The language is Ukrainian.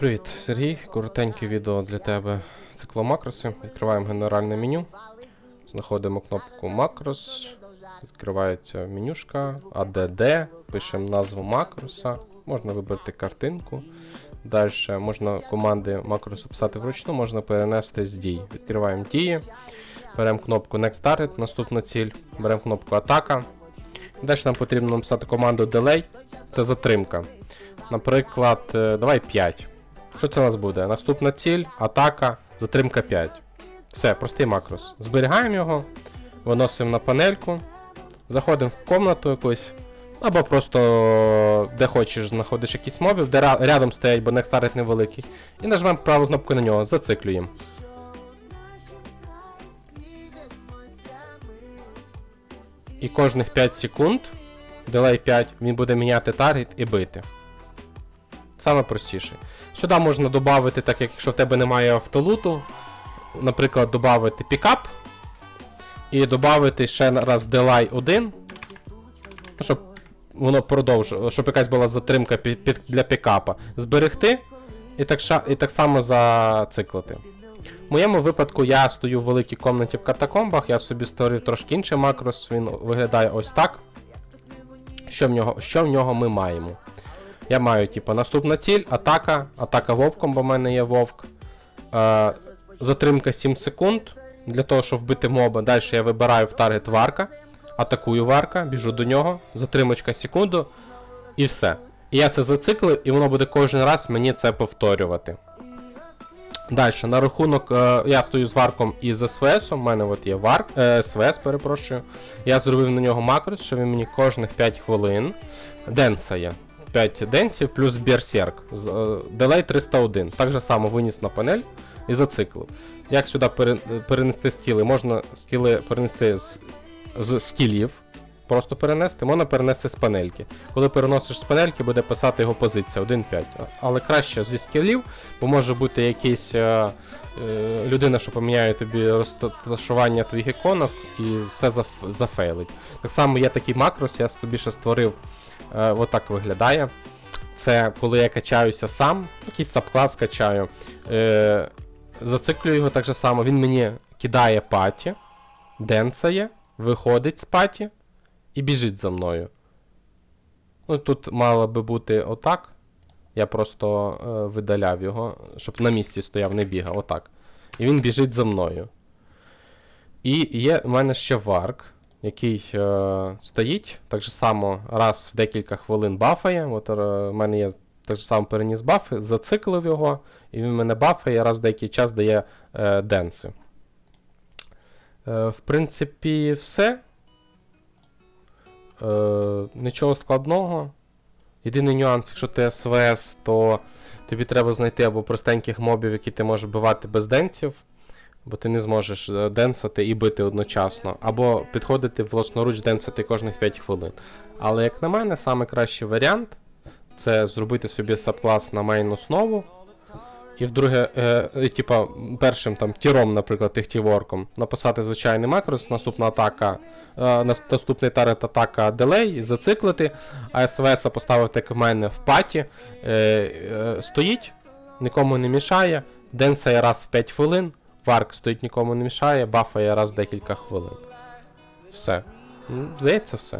Привіт, Сергій. Коротеньке відео для тебе цикломакроси. Відкриваємо генеральне меню. Знаходимо кнопку макрос. Відкривається менюшка ADD. Пишемо назву макроса. Можна вибрати картинку. Далі можна команди макросу писати вручну, можна перенести з дій. Відкриваємо дії. Беремо кнопку Next Target, наступна ціль. Беремо кнопку Атака. Далі нам потрібно написати команду Delay. Це затримка. Наприклад, е, давай 5. Що це у нас буде? Наступна ціль, атака, затримка 5. Все, простий макрос. Зберігаємо його, виносимо на панельку, заходимо в комнату якусь, або просто де хочеш, знаходиш якийсь мобів, де рядом стоять, бо target невеликий. І нажмемо праву кнопку на нього, зациклюємо. І кожних 5 секунд, делей 5, він буде міняти таргет і бити. Саме простіше. Сюди можна додати, так як якщо в тебе немає автолуту, наприклад, додати пікап. І додати ще раз делай 1. ну, Щоб воно продовжило, щоб якась була затримка для пікапа. Зберегти і так, і так само зациклити. В моєму випадку я стою в великій комнаті в катакомбах, я собі створив трошки інший макрос, він виглядає ось так. Що в нього, що в нього ми маємо? Я маю, типу, наступна ціль, атака, атака вовком, бо в мене є вовк. Е, затримка 7 секунд для того, щоб вбити моба. Далі я вибираю в таргет варка, атакую варка, біжу до нього, затримочка секунду, і все. І я це зациклив, і воно буде кожен раз мені це повторювати. Далі, на рахунок, е, я стою з варком і з СВС, у мене от є варк, е, СВС, перепрошую. Я зробив на нього макрос, що він мені кожних 5 хвилин денсає. 5 денсів плюс берсерк. Е, Делей 301. Так же само виніс на панель і зациклив. Як сюди перенести скіли? Можна скіли перенести з, з скілів. Просто перенести, можна перенести з панельки. Коли переносиш з панельки, буде писати його позиція 1.5. Але краще зі скілів, бо може бути якийсь е, е, людина, що поміняє тобі розташування твоїх іконок і все заф, зафейлить. Так само є такий макрос, я собі ще створив, е, отак виглядає. Це коли я качаюся сам, якийсь сабклас качаю. Е, зациклюю його так же само, він мені кидає паті, денсає, виходить з паті і біжить за мною. Ну, тут мало би бути отак. Я просто е, видаляв його, щоб на місці стояв, не бігав, отак. І він біжить за мною. І є в мене ще варк, який е, стоїть, так же само раз в декілька хвилин бафає. От е, в мене є так же само переніс бафи, зациклив його, і він мене бафає, раз в деякий час дає е, денси. Е, в принципі, все. Е, нічого складного. Єдиний нюанс, якщо ти СВС, то тобі треба знайти або простеньких мобів, які ти можеш вбивати без денців, бо ти не зможеш е, денсати і бити одночасно, або підходити власноруч денсати кожних 5 хвилин. Але, як на мене, найкращий варіант це зробити собі сабклас на мейн основу. І вдруге, е, типа, першим там тіром, наприклад, тихтіворком, написати звичайний макрос, наступна атака, е, наступний тарет атака делей, зациклити, а СВС поставити, як в мене, в паті, е, е, стоїть, нікому не мішає, денсає раз в 5 хвилин, варк стоїть, нікому не мішає, бафає раз в декілька хвилин. Все. Здається, все.